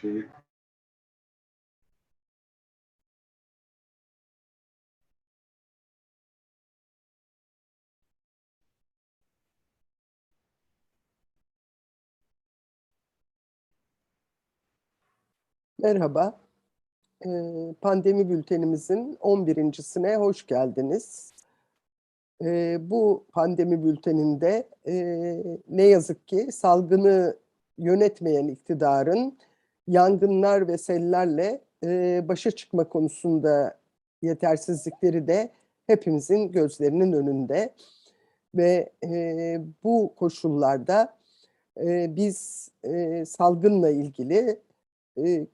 Şey, Merhaba. Ee, Pandemi bültenimizin 11.sine hoş geldiniz. Ee, Bu pandemi bülteninde e, ne yazık ki salgını yönetmeyen iktidarın yangınlar ve sellerle e, başa çıkma konusunda yetersizlikleri de hepimizin gözlerinin önünde. Ve e, bu koşullarda e, biz e, salgınla ilgili e,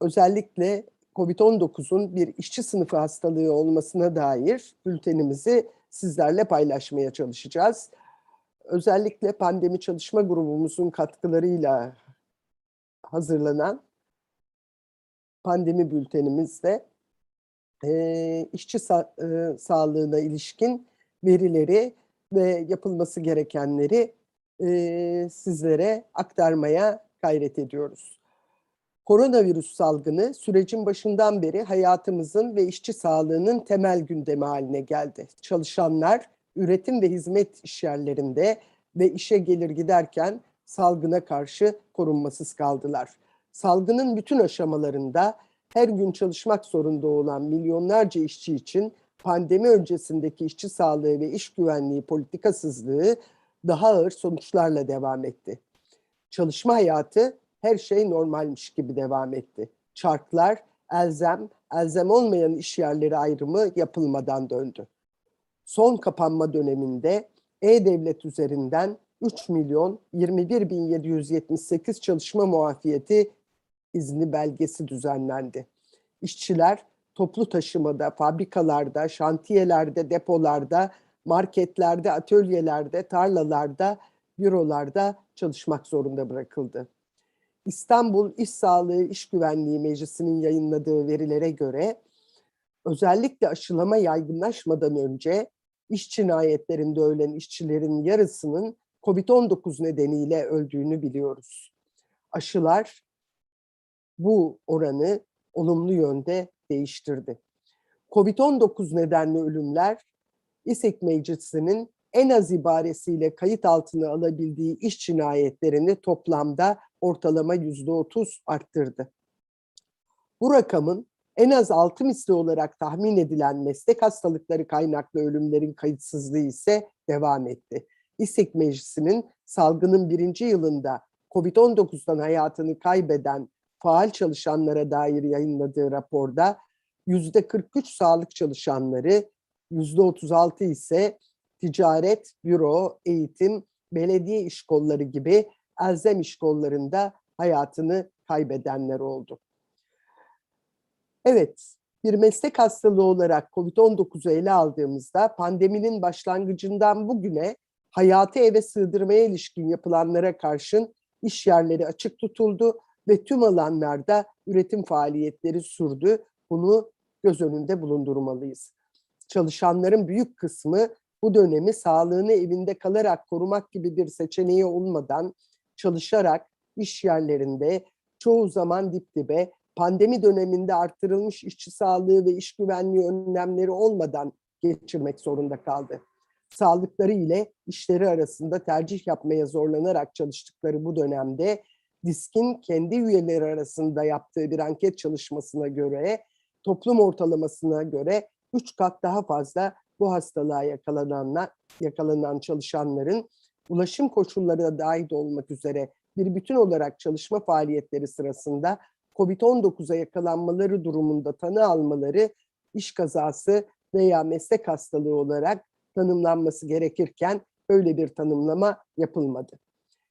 özellikle COVID-19'un bir işçi sınıfı hastalığı olmasına dair bültenimizi sizlerle paylaşmaya çalışacağız. Özellikle pandemi çalışma grubumuzun katkılarıyla hazırlanan pandemi bültenimizde e, işçi sa- e, sağlığına ilişkin verileri ve yapılması gerekenleri e, sizlere aktarmaya gayret ediyoruz. Koronavirüs salgını sürecin başından beri hayatımızın ve işçi sağlığının temel gündemi haline geldi. Çalışanlar üretim ve hizmet işyerlerinde ve işe gelir giderken salgına karşı korunmasız kaldılar. Salgının bütün aşamalarında her gün çalışmak zorunda olan milyonlarca işçi için pandemi öncesindeki işçi sağlığı ve iş güvenliği politikasızlığı daha ağır sonuçlarla devam etti. Çalışma hayatı her şey normalmiş gibi devam etti. Çarklar elzem, elzem olmayan iş yerleri ayrımı yapılmadan döndü. Son kapanma döneminde E-Devlet üzerinden 3 milyon 21 bin 778 çalışma muafiyeti izni belgesi düzenlendi. İşçiler toplu taşımada, fabrikalarda, şantiyelerde, depolarda, marketlerde, atölyelerde, tarlalarda, bürolarda çalışmak zorunda bırakıldı. İstanbul İş Sağlığı İş Güvenliği Meclisi'nin yayınladığı verilere göre özellikle aşılama yaygınlaşmadan önce iş cinayetlerinde ölen işçilerin yarısının COVID-19 nedeniyle öldüğünü biliyoruz. Aşılar bu oranı olumlu yönde değiştirdi. COVID-19 nedenli ölümler İSEK Meclisi'nin en az ibaresiyle kayıt altına alabildiği iş cinayetlerini toplamda ortalama yüzde otuz arttırdı. Bu rakamın en az altı misli olarak tahmin edilen meslek hastalıkları kaynaklı ölümlerin kayıtsızlığı ise devam etti. İSEK Meclisi'nin salgının birinci yılında COVID-19'dan hayatını kaybeden faal çalışanlara dair yayınladığı raporda yüzde 43 sağlık çalışanları, yüzde 36 ise ticaret, büro, eğitim, belediye iş kolları gibi elzem iş kollarında hayatını kaybedenler oldu. Evet, bir meslek hastalığı olarak COVID-19'u ele aldığımızda pandeminin başlangıcından bugüne hayatı eve sığdırmaya ilişkin yapılanlara karşın iş yerleri açık tutuldu ve tüm alanlarda üretim faaliyetleri sürdü. Bunu göz önünde bulundurmalıyız. Çalışanların büyük kısmı bu dönemi sağlığını evinde kalarak korumak gibi bir seçeneği olmadan çalışarak iş yerlerinde çoğu zaman dip dibe pandemi döneminde artırılmış işçi sağlığı ve iş güvenliği önlemleri olmadan geçirmek zorunda kaldı. Sağlıkları ile işleri arasında tercih yapmaya zorlanarak çalıştıkları bu dönemde DİSK'in kendi üyeleri arasında yaptığı bir anket çalışmasına göre toplum ortalamasına göre 3 kat daha fazla bu hastalığa yakalananlar, yakalanan çalışanların ulaşım koşulları da dahil olmak üzere bir bütün olarak çalışma faaliyetleri sırasında COVID-19'a yakalanmaları durumunda tanı almaları iş kazası veya meslek hastalığı olarak tanımlanması gerekirken böyle bir tanımlama yapılmadı.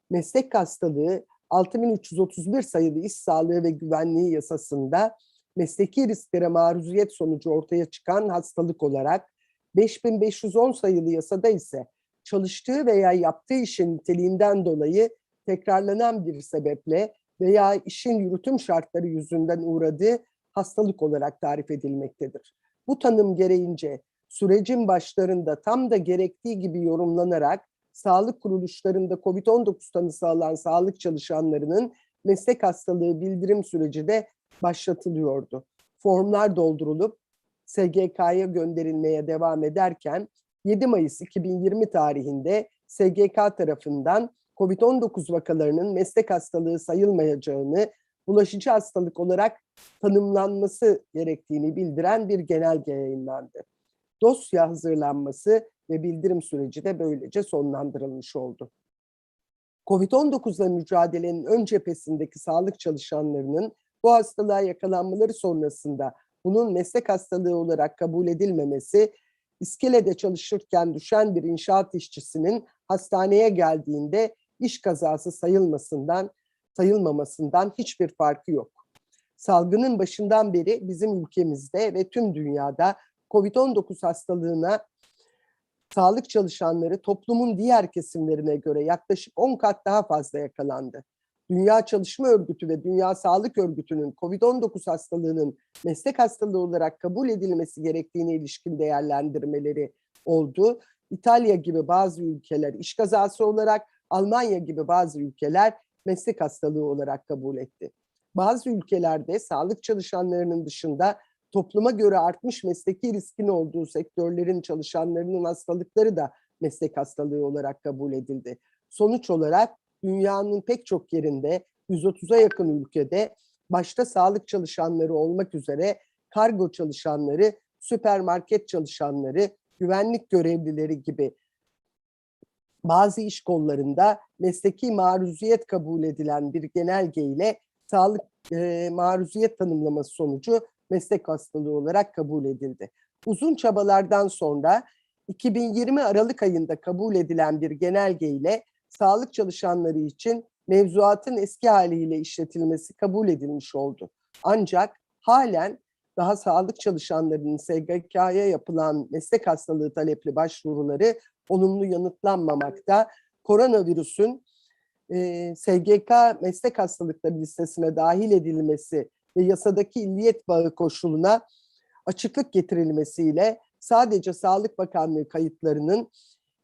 Meslek hastalığı 6331 sayılı iş sağlığı ve güvenliği yasasında mesleki risklere maruziyet sonucu ortaya çıkan hastalık olarak 5510 sayılı yasada ise çalıştığı veya yaptığı işin niteliğinden dolayı tekrarlanan bir sebeple veya işin yürütüm şartları yüzünden uğradığı hastalık olarak tarif edilmektedir. Bu tanım gereğince sürecin başlarında tam da gerektiği gibi yorumlanarak sağlık kuruluşlarında COVID-19 tanısı alan sağlık çalışanlarının meslek hastalığı bildirim süreci de başlatılıyordu. Formlar doldurulup SGK'ya gönderilmeye devam ederken 7 Mayıs 2020 tarihinde SGK tarafından COVID-19 vakalarının meslek hastalığı sayılmayacağını, bulaşıcı hastalık olarak tanımlanması gerektiğini bildiren bir genelge yayınlandı. Dosya hazırlanması ve bildirim süreci de böylece sonlandırılmış oldu. Covid-19'la mücadelenin ön cephesindeki sağlık çalışanlarının bu hastalığa yakalanmaları sonrasında bunun meslek hastalığı olarak kabul edilmemesi, iskelede çalışırken düşen bir inşaat işçisinin hastaneye geldiğinde iş kazası sayılmasından, sayılmamasından hiçbir farkı yok. Salgının başından beri bizim ülkemizde ve tüm dünyada COVID-19 hastalığına sağlık çalışanları toplumun diğer kesimlerine göre yaklaşık 10 kat daha fazla yakalandı. Dünya Çalışma Örgütü ve Dünya Sağlık Örgütü'nün COVID-19 hastalığının meslek hastalığı olarak kabul edilmesi gerektiğine ilişkin değerlendirmeleri oldu. İtalya gibi bazı ülkeler iş kazası olarak, Almanya gibi bazı ülkeler meslek hastalığı olarak kabul etti. Bazı ülkelerde sağlık çalışanlarının dışında topluma göre artmış mesleki riskin olduğu sektörlerin çalışanlarının hastalıkları da meslek hastalığı olarak kabul edildi. Sonuç olarak dünyanın pek çok yerinde 130'a yakın ülkede başta sağlık çalışanları olmak üzere kargo çalışanları, süpermarket çalışanları, güvenlik görevlileri gibi bazı iş kollarında mesleki maruziyet kabul edilen bir genelge ile sağlık e, maruziyet tanımlaması sonucu meslek hastalığı olarak kabul edildi. Uzun çabalardan sonra 2020 Aralık ayında kabul edilen bir genelge ile sağlık çalışanları için mevzuatın eski haliyle işletilmesi kabul edilmiş oldu. Ancak halen daha sağlık çalışanlarının SGK'ya yapılan meslek hastalığı talepli başvuruları olumlu yanıtlanmamakta. Koronavirüsün e, SGK meslek hastalıkları listesine dahil edilmesi ve yasadaki illiyet bağı koşuluna açıklık getirilmesiyle sadece Sağlık Bakanlığı kayıtlarının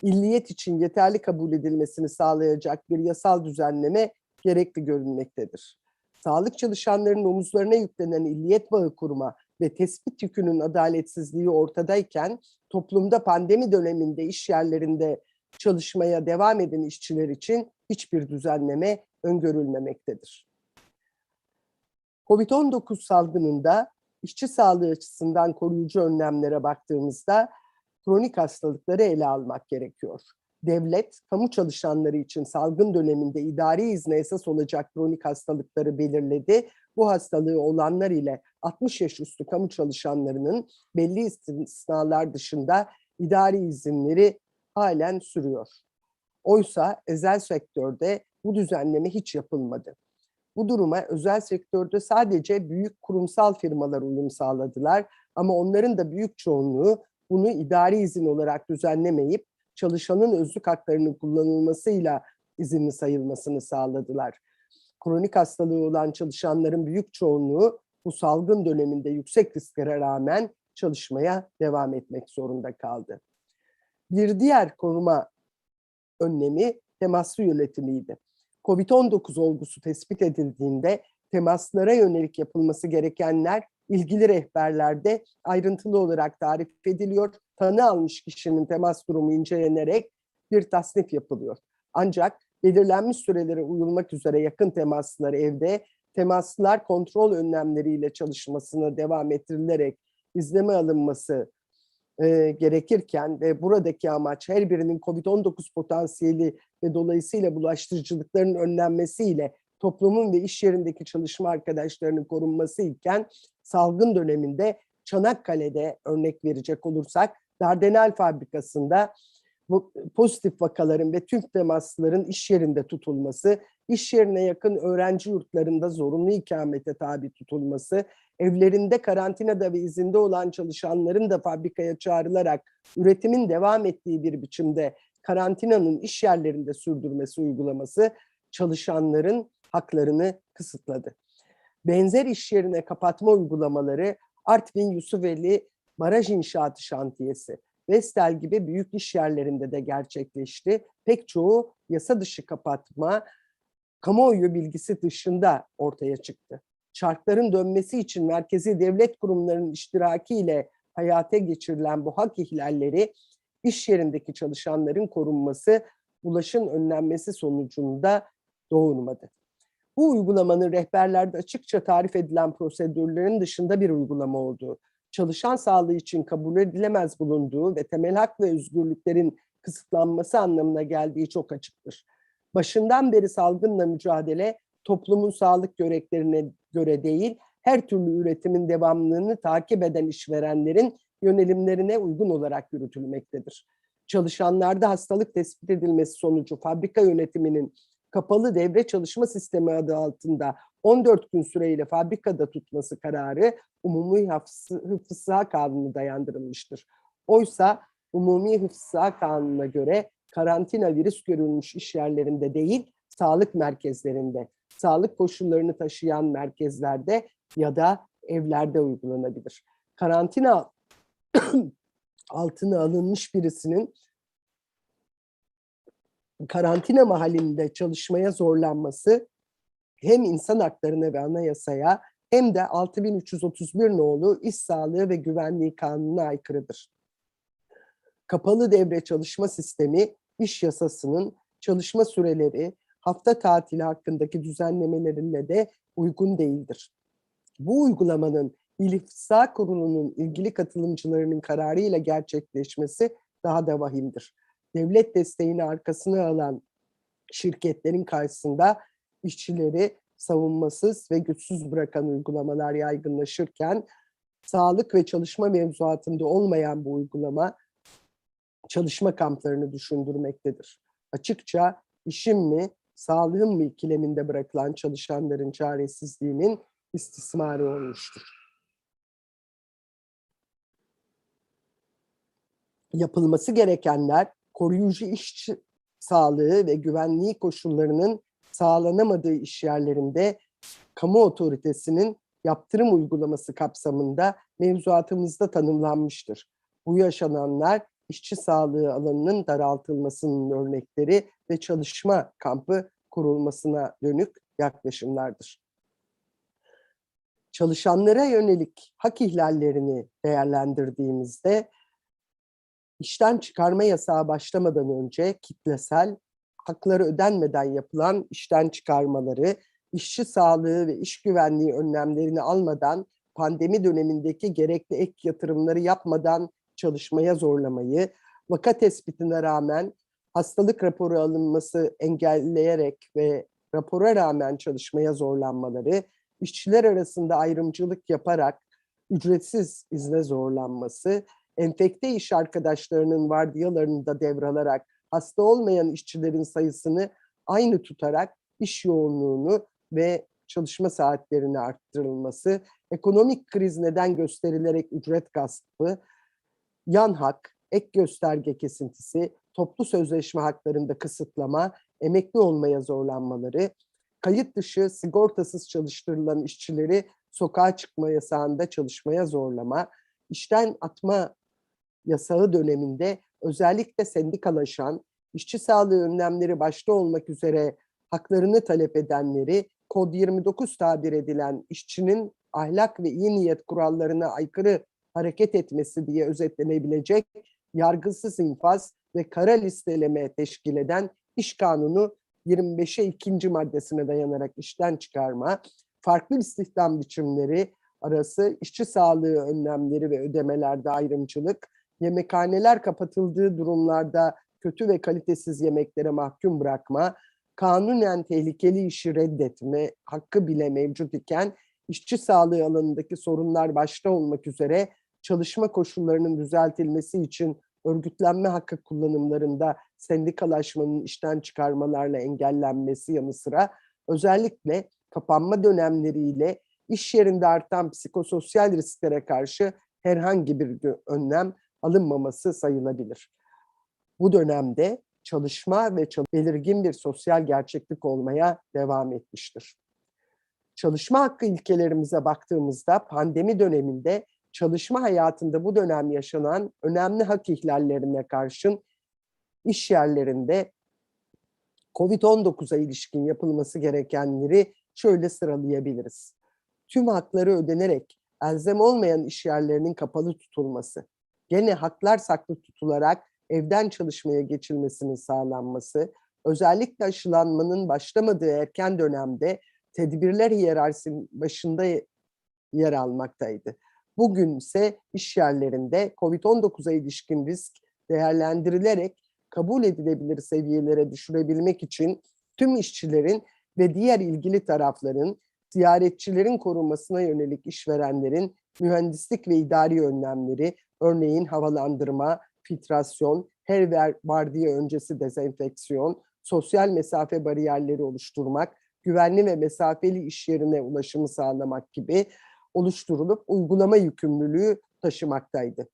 illiyet için yeterli kabul edilmesini sağlayacak bir yasal düzenleme gerekli görünmektedir. Sağlık çalışanlarının omuzlarına yüklenen illiyet bağı kurma ve tespit yükünün adaletsizliği ortadayken toplumda pandemi döneminde iş yerlerinde çalışmaya devam eden işçiler için hiçbir düzenleme öngörülmemektedir. Covid-19 salgınında işçi sağlığı açısından koruyucu önlemlere baktığımızda kronik hastalıkları ele almak gerekiyor. Devlet, kamu çalışanları için salgın döneminde idari izne esas olacak kronik hastalıkları belirledi. Bu hastalığı olanlar ile 60 yaş üstü kamu çalışanlarının belli istisnalar dışında idari izinleri halen sürüyor. Oysa özel sektörde bu düzenleme hiç yapılmadı. Bu duruma özel sektörde sadece büyük kurumsal firmalar uyum sağladılar ama onların da büyük çoğunluğu bunu idari izin olarak düzenlemeyip çalışanın özlük haklarının kullanılmasıyla izinli sayılmasını sağladılar. Kronik hastalığı olan çalışanların büyük çoğunluğu bu salgın döneminde yüksek risklere rağmen çalışmaya devam etmek zorunda kaldı. Bir diğer koruma önlemi temaslı yönetimiydi. COVID-19 olgusu tespit edildiğinde temaslara yönelik yapılması gerekenler ilgili rehberlerde ayrıntılı olarak tarif ediliyor. Tanı almış kişinin temas durumu incelenerek bir tasnif yapılıyor. Ancak belirlenmiş sürelere uyulmak üzere yakın temaslar evde, temaslar kontrol önlemleriyle çalışmasına devam ettirilerek izleme alınması e, gerekirken ve buradaki amaç her birinin COVID-19 potansiyeli ve dolayısıyla bulaştırıcılıkların önlenmesiyle toplumun ve iş yerindeki çalışma arkadaşlarının korunması iken salgın döneminde Çanakkale'de örnek verecek olursak Dardanel fabrikasında bu pozitif vakaların ve tüm temasların iş yerinde tutulması, iş yerine yakın öğrenci yurtlarında zorunlu ikamete tabi tutulması, evlerinde karantinada ve izinde olan çalışanların da fabrikaya çağrılarak üretimin devam ettiği bir biçimde karantinanın iş yerlerinde sürdürmesi uygulaması çalışanların haklarını kısıtladı. Benzer iş yerine kapatma uygulamaları Artvin Yusufeli Baraj İnşaatı Şantiyesi, Vestel gibi büyük iş yerlerinde de gerçekleşti. Pek çoğu yasa dışı kapatma kamuoyu bilgisi dışında ortaya çıktı. Çarkların dönmesi için merkezi devlet kurumlarının iştirakiyle hayata geçirilen bu hak ihlalleri iş yerindeki çalışanların korunması, bulaşın önlenmesi sonucunda doğurmadı. Bu uygulamanın rehberlerde açıkça tarif edilen prosedürlerin dışında bir uygulama olduğu, çalışan sağlığı için kabul edilemez bulunduğu ve temel hak ve özgürlüklerin kısıtlanması anlamına geldiği çok açıktır. Başından beri salgınla mücadele toplumun sağlık gereklerine göre değil, her türlü üretimin devamlılığını takip eden işverenlerin yönelimlerine uygun olarak yürütülmektedir. Çalışanlarda hastalık tespit edilmesi sonucu fabrika yönetiminin kapalı devre çalışma sistemi adı altında 14 gün süreyle fabrikada tutması kararı Umumi Hıfzı Kanunu dayandırılmıştır. Oysa Umumi Hıfzı Kanunu'na göre karantina virüs görülmüş iş yerlerinde değil, sağlık merkezlerinde, sağlık koşullarını taşıyan merkezlerde ya da evlerde uygulanabilir. Karantina altına alınmış birisinin karantina mahallinde çalışmaya zorlanması hem insan haklarına ve anayasaya hem de 6331 nolu İş Sağlığı ve Güvenliği Kanunu'na aykırıdır. Kapalı devre çalışma sistemi iş yasasının çalışma süreleri, hafta tatili hakkındaki düzenlemelerine de uygun değildir. Bu uygulamanın İlifsa Kurulu'nun ilgili katılımcılarının kararıyla gerçekleşmesi daha da vahimdir. Devlet desteğini arkasına alan şirketlerin karşısında işçileri savunmasız ve güçsüz bırakan uygulamalar yaygınlaşırken sağlık ve çalışma mevzuatında olmayan bu uygulama çalışma kamplarını düşündürmektedir. Açıkça işim mi, sağlığım mı ikileminde bırakılan çalışanların çaresizliğinin istismarı olmuştur. Yapılması gerekenler koruyucu iş sağlığı ve güvenliği koşullarının sağlanamadığı iş yerlerinde kamu otoritesinin yaptırım uygulaması kapsamında mevzuatımızda tanımlanmıştır. Bu yaşananlar işçi sağlığı alanının daraltılmasının örnekleri ve çalışma kampı kurulmasına dönük yaklaşımlardır. Çalışanlara yönelik hak ihlallerini değerlendirdiğimizde işten çıkarma yasağı başlamadan önce kitlesel hakları ödenmeden yapılan işten çıkarmaları, işçi sağlığı ve iş güvenliği önlemlerini almadan pandemi dönemindeki gerekli ek yatırımları yapmadan çalışmaya zorlamayı, vaka tespitine rağmen hastalık raporu alınması engelleyerek ve rapora rağmen çalışmaya zorlanmaları, işçiler arasında ayrımcılık yaparak ücretsiz izne zorlanması, enfekte iş arkadaşlarının vardiyalarını da devralarak hasta olmayan işçilerin sayısını aynı tutarak iş yoğunluğunu ve çalışma saatlerini arttırılması, ekonomik kriz neden gösterilerek ücret gaspı, yan hak, ek gösterge kesintisi, toplu sözleşme haklarında kısıtlama, emekli olmaya zorlanmaları, kayıt dışı sigortasız çalıştırılan işçileri sokağa çıkma yasağında çalışmaya zorlama, işten atma yasağı döneminde özellikle sendikalaşan, işçi sağlığı önlemleri başta olmak üzere haklarını talep edenleri kod 29 tabir edilen işçinin ahlak ve iyi niyet kurallarına aykırı hareket etmesi diye özetlenebilecek yargısız infaz ve kara listeleme teşkil eden iş kanunu 25'e ikinci maddesine dayanarak işten çıkarma, farklı istihdam biçimleri arası işçi sağlığı önlemleri ve ödemelerde ayrımcılık, yemekhaneler kapatıldığı durumlarda kötü ve kalitesiz yemeklere mahkum bırakma, kanunen tehlikeli işi reddetme hakkı bile mevcut iken işçi sağlığı alanındaki sorunlar başta olmak üzere çalışma koşullarının düzeltilmesi için örgütlenme hakkı kullanımlarında sendikalaşmanın işten çıkarmalarla engellenmesi yanı sıra özellikle kapanma dönemleriyle iş yerinde artan psikososyal risklere karşı herhangi bir önlem alınmaması sayılabilir. Bu dönemde çalışma ve belirgin bir sosyal gerçeklik olmaya devam etmiştir. Çalışma hakkı ilkelerimize baktığımızda pandemi döneminde çalışma hayatında bu dönem yaşanan önemli hak ihlallerine karşın iş yerlerinde COVID-19'a ilişkin yapılması gerekenleri şöyle sıralayabiliriz. Tüm hakları ödenerek elzem olmayan iş yerlerinin kapalı tutulması, gene haklar saklı tutularak evden çalışmaya geçilmesinin sağlanması, özellikle aşılanmanın başlamadığı erken dönemde tedbirler hiyerarşisinin başında yer almaktaydı. Bugün ise iş yerlerinde COVID-19'a ilişkin risk değerlendirilerek kabul edilebilir seviyelere düşürebilmek için tüm işçilerin ve diğer ilgili tarafların ziyaretçilerin korunmasına yönelik işverenlerin mühendislik ve idari önlemleri, örneğin havalandırma, filtrasyon, her vardiya öncesi dezenfeksiyon, sosyal mesafe bariyerleri oluşturmak, güvenli ve mesafeli iş yerine ulaşımı sağlamak gibi oluşturulup uygulama yükümlülüğü taşımaktaydı.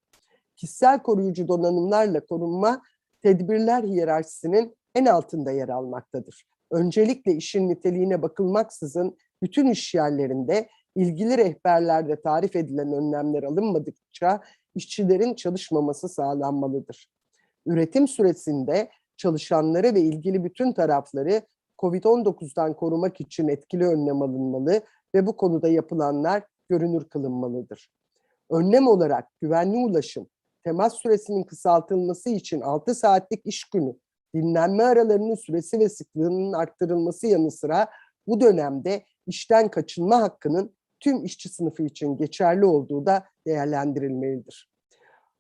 Kişisel koruyucu donanımlarla korunma tedbirler hiyerarşisinin en altında yer almaktadır. Öncelikle işin niteliğine bakılmaksızın bütün iş yerlerinde ilgili rehberlerde tarif edilen önlemler alınmadıkça işçilerin çalışmaması sağlanmalıdır. Üretim süresinde çalışanları ve ilgili bütün tarafları COVID-19'dan korumak için etkili önlem alınmalı ve bu konuda yapılanlar görünür kılınmalıdır. Önlem olarak güvenli ulaşım, temas süresinin kısaltılması için 6 saatlik iş günü, dinlenme aralarının süresi ve sıklığının arttırılması yanı sıra bu dönemde işten kaçınma hakkının tüm işçi sınıfı için geçerli olduğu da değerlendirilmelidir.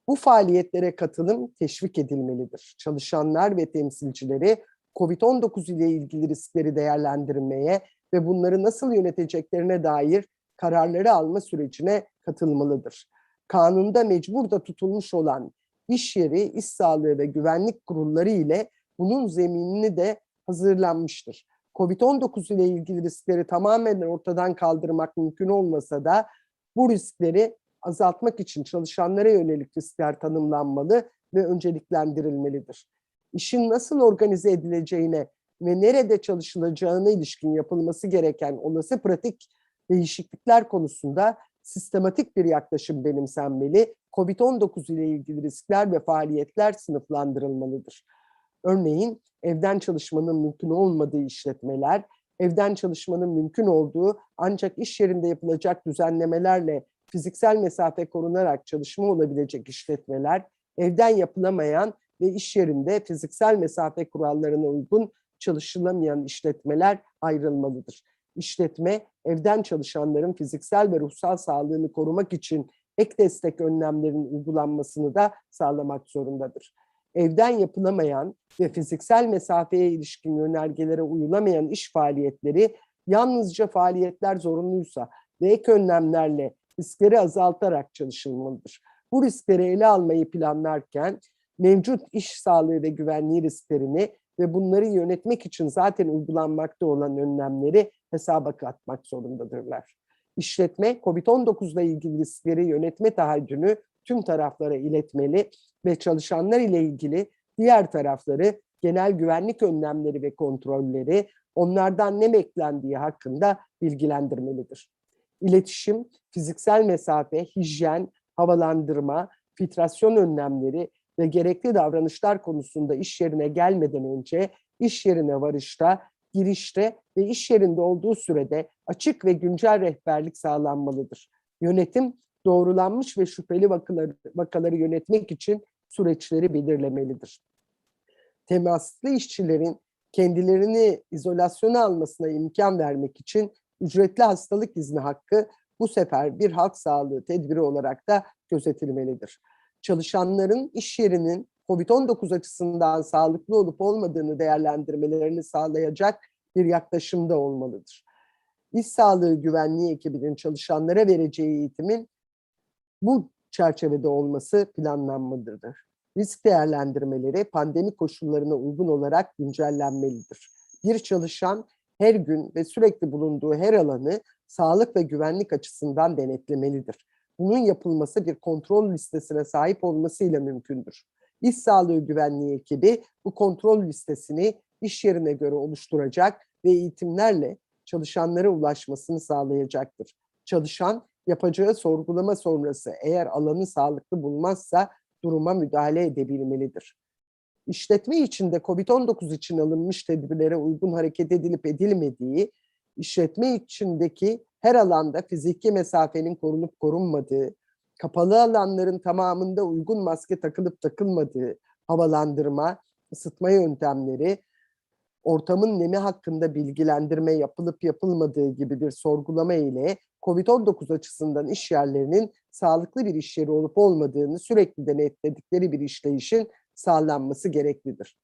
Bu faaliyetlere katılım teşvik edilmelidir. Çalışanlar ve temsilcileri COVID-19 ile ilgili riskleri değerlendirmeye ve bunları nasıl yöneteceklerine dair kararları alma sürecine katılmalıdır. Kanunda mecbur da tutulmuş olan iş yeri, iş sağlığı ve güvenlik kurulları ile bunun zeminini de hazırlanmıştır. COVID-19 ile ilgili riskleri tamamen ortadan kaldırmak mümkün olmasa da bu riskleri azaltmak için çalışanlara yönelik riskler tanımlanmalı ve önceliklendirilmelidir. İşin nasıl organize edileceğine ve nerede çalışılacağına ilişkin yapılması gereken olası pratik değişiklikler konusunda sistematik bir yaklaşım benimsenmeli. COVID-19 ile ilgili riskler ve faaliyetler sınıflandırılmalıdır. Örneğin evden çalışmanın mümkün olmadığı işletmeler, evden çalışmanın mümkün olduğu ancak iş yerinde yapılacak düzenlemelerle fiziksel mesafe korunarak çalışma olabilecek işletmeler, evden yapılamayan ve iş yerinde fiziksel mesafe kurallarına uygun çalışılamayan işletmeler ayrılmalıdır. İşletme, evden çalışanların fiziksel ve ruhsal sağlığını korumak için ek destek önlemlerinin uygulanmasını da sağlamak zorundadır. Evden yapılamayan ve fiziksel mesafeye ilişkin yönergelere uyulamayan iş faaliyetleri yalnızca faaliyetler zorunluysa ve ek önlemlerle riskleri azaltarak çalışılmalıdır. Bu riskleri ele almayı planlarken mevcut iş sağlığı ve güvenliği risklerini ve bunları yönetmek için zaten uygulanmakta olan önlemleri hesaba katmak zorundadırlar. İşletme, COVID-19 ile ilgili riskleri yönetme tahayyülünü tüm taraflara iletmeli ve çalışanlar ile ilgili diğer tarafları genel güvenlik önlemleri ve kontrolleri onlardan ne beklendiği hakkında bilgilendirmelidir. İletişim, fiziksel mesafe, hijyen, havalandırma, filtrasyon önlemleri ve gerekli davranışlar konusunda iş yerine gelmeden önce iş yerine varışta, girişte ve iş yerinde olduğu sürede açık ve güncel rehberlik sağlanmalıdır. Yönetim doğrulanmış ve şüpheli vakaları, vakaları yönetmek için süreçleri belirlemelidir. Temaslı işçilerin kendilerini izolasyona almasına imkan vermek için ücretli hastalık izni hakkı bu sefer bir halk sağlığı tedbiri olarak da gözetilmelidir. Çalışanların iş yerinin COVID-19 açısından sağlıklı olup olmadığını değerlendirmelerini sağlayacak bir yaklaşımda olmalıdır. İş sağlığı güvenliği ekibinin çalışanlara vereceği eğitimin bu çerçevede olması planlanmalıdır. Risk değerlendirmeleri pandemi koşullarına uygun olarak güncellenmelidir. Bir çalışan her gün ve sürekli bulunduğu her alanı sağlık ve güvenlik açısından denetlemelidir. Bunun yapılması bir kontrol listesine sahip olmasıyla mümkündür. İş sağlığı güvenliği ekibi bu kontrol listesini iş yerine göre oluşturacak ve eğitimlerle çalışanlara ulaşmasını sağlayacaktır. Çalışan yapacağı sorgulama sonrası eğer alanı sağlıklı bulmazsa duruma müdahale edebilmelidir. işletme içinde COVID-19 için alınmış tedbirlere uygun hareket edilip edilmediği, işletme içindeki her alanda fiziki mesafenin korunup korunmadığı, kapalı alanların tamamında uygun maske takılıp takılmadığı, havalandırma, ısıtma yöntemleri, ortamın nemi hakkında bilgilendirme yapılıp yapılmadığı gibi bir sorgulama ile COVID-19 açısından iş yerlerinin sağlıklı bir iş yeri olup olmadığını sürekli denetledikleri bir işleyişin sağlanması gereklidir.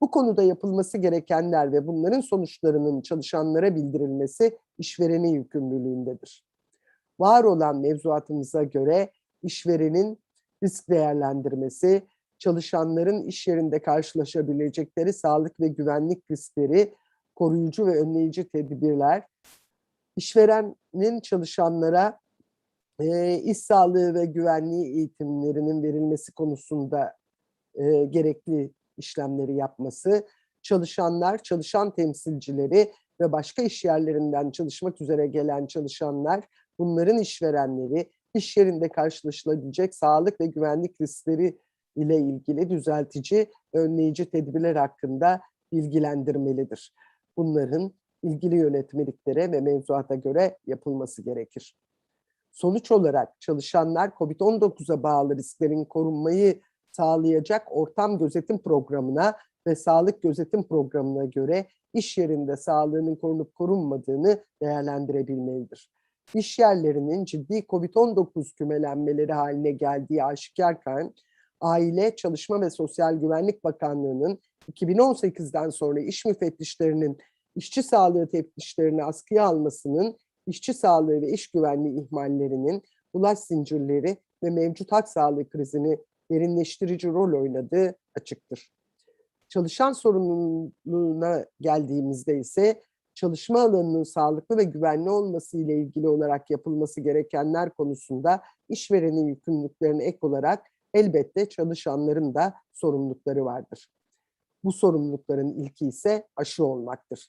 Bu konuda yapılması gerekenler ve bunların sonuçlarının çalışanlara bildirilmesi işverenin yükümlülüğündedir. Var olan mevzuatımıza göre işverenin risk değerlendirmesi, çalışanların iş yerinde karşılaşabilecekleri sağlık ve güvenlik riskleri, koruyucu ve önleyici tedbirler, işverenin çalışanlara e, iş sağlığı ve güvenliği eğitimlerinin verilmesi konusunda e, gerekli işlemleri yapması, çalışanlar, çalışan temsilcileri ve başka iş yerlerinden çalışmak üzere gelen çalışanlar, bunların işverenleri, iş yerinde karşılaşılabilecek sağlık ve güvenlik riskleri ile ilgili düzeltici, önleyici tedbirler hakkında bilgilendirmelidir. Bunların ilgili yönetmeliklere ve mevzuata göre yapılması gerekir. Sonuç olarak çalışanlar COVID-19'a bağlı risklerin korunmayı sağlayacak ortam gözetim programına ve sağlık gözetim programına göre iş yerinde sağlığının korunup korunmadığını değerlendirebilmelidir. İş yerlerinin ciddi COVID-19 kümelenmeleri haline geldiği aşikarken, Aile, Çalışma ve Sosyal Güvenlik Bakanlığı'nın 2018'den sonra iş müfettişlerinin işçi sağlığı teftişlerini askıya almasının işçi sağlığı ve iş güvenliği ihmallerinin bulaş zincirleri ve mevcut hak sağlığı krizini derinleştirici rol oynadığı açıktır. Çalışan sorumluluğuna geldiğimizde ise çalışma alanının sağlıklı ve güvenli olması ile ilgili olarak yapılması gerekenler konusunda işverenin yükümlülüklerine ek olarak elbette çalışanların da sorumlulukları vardır. Bu sorumlulukların ilki ise aşı olmaktır.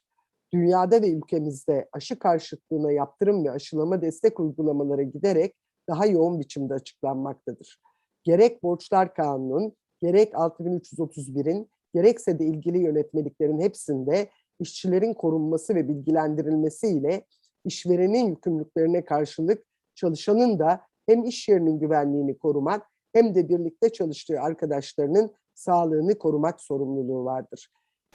Dünyada ve ülkemizde aşı karşıtlığına yaptırım ve aşılama destek uygulamaları giderek daha yoğun biçimde açıklanmaktadır. Gerek borçlar kanunun, gerek 6331'in, gerekse de ilgili yönetmeliklerin hepsinde işçilerin korunması ve bilgilendirilmesi ile işverenin yükümlülüklerine karşılık çalışanın da hem iş yerinin güvenliğini korumak hem de birlikte çalıştığı arkadaşlarının sağlığını korumak sorumluluğu vardır.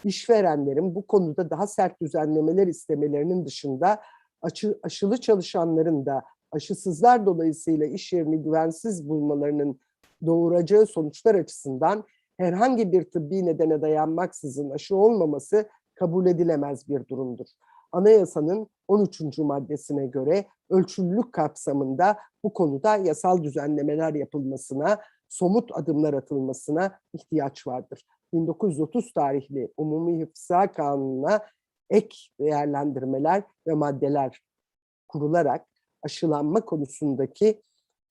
İşverenlerin bu konuda daha sert düzenlemeler istemelerinin dışında aşı, aşılı çalışanların da aşısızlar dolayısıyla iş yerini güvensiz bulmalarının doğuracağı sonuçlar açısından herhangi bir tıbbi nedene dayanmaksızın aşı olmaması kabul edilemez bir durumdur. Anayasanın 13. maddesine göre ölçülülük kapsamında bu konuda yasal düzenlemeler yapılmasına, somut adımlar atılmasına ihtiyaç vardır. 1930 tarihli Umumi Hıfza Kanunu'na ek değerlendirmeler ve maddeler kurularak aşılanma konusundaki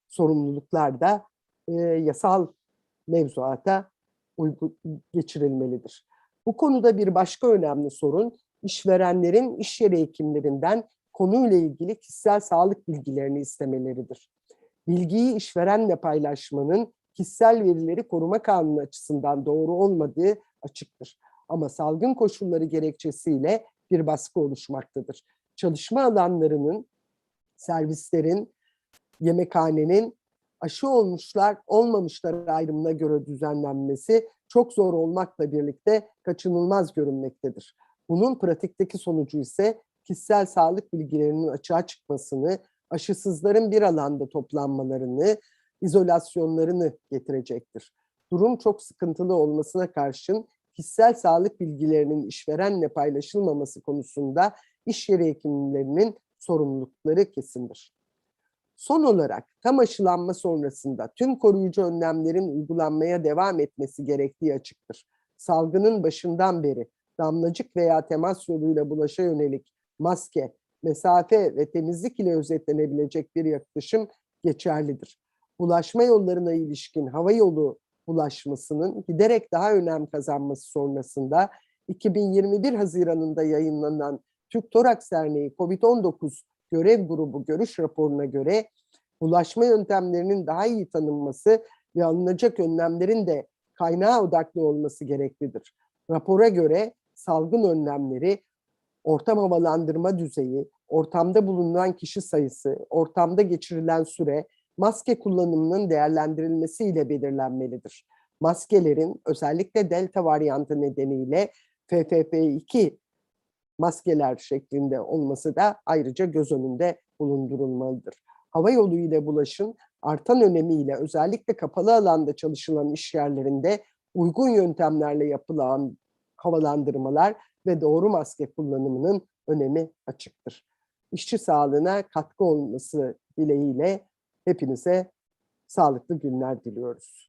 sorumluluklar da e, yasal mevzuata uygun geçirilmelidir. Bu konuda bir başka önemli sorun işverenlerin iş yeri hekimlerinden konuyla ilgili kişisel sağlık bilgilerini istemeleridir. Bilgiyi işverenle paylaşmanın kişisel verileri koruma kanunu açısından doğru olmadığı açıktır. Ama salgın koşulları gerekçesiyle bir baskı oluşmaktadır. Çalışma alanlarının, servislerin, yemekhanenin aşı olmuşlar, olmamışlar ayrımına göre düzenlenmesi çok zor olmakla birlikte kaçınılmaz görünmektedir. Bunun pratikteki sonucu ise kişisel sağlık bilgilerinin açığa çıkmasını, aşısızların bir alanda toplanmalarını, izolasyonlarını getirecektir. Durum çok sıkıntılı olmasına karşın kişisel sağlık bilgilerinin işverenle paylaşılmaması konusunda iş yeri hekimlerinin sorumlulukları kesindir. Son olarak tam aşılanma sonrasında tüm koruyucu önlemlerin uygulanmaya devam etmesi gerektiği açıktır. Salgının başından beri damlacık veya temas yoluyla bulaşa yönelik maske, mesafe ve temizlik ile özetlenebilecek bir yaklaşım geçerlidir. Bulaşma yollarına ilişkin hava yolu bulaşmasının giderek daha önem kazanması sonrasında 2021 Haziran'ında yayınlanan Türk Toraks Derneği COVID-19 görev grubu görüş raporuna göre bulaşma yöntemlerinin daha iyi tanınması ve alınacak önlemlerin de kaynağa odaklı olması gereklidir. Rapora göre salgın önlemleri, ortam havalandırma düzeyi, ortamda bulunan kişi sayısı, ortamda geçirilen süre, maske kullanımının değerlendirilmesiyle belirlenmelidir. Maskelerin özellikle delta varyantı nedeniyle FFP2 maskeler şeklinde olması da ayrıca göz önünde bulundurulmalıdır. Hava yolu ile bulaşın artan önemiyle özellikle kapalı alanda çalışılan iş yerlerinde uygun yöntemlerle yapılan havalandırmalar ve doğru maske kullanımının önemi açıktır. İşçi sağlığına katkı olması dileğiyle hepinize sağlıklı günler diliyoruz.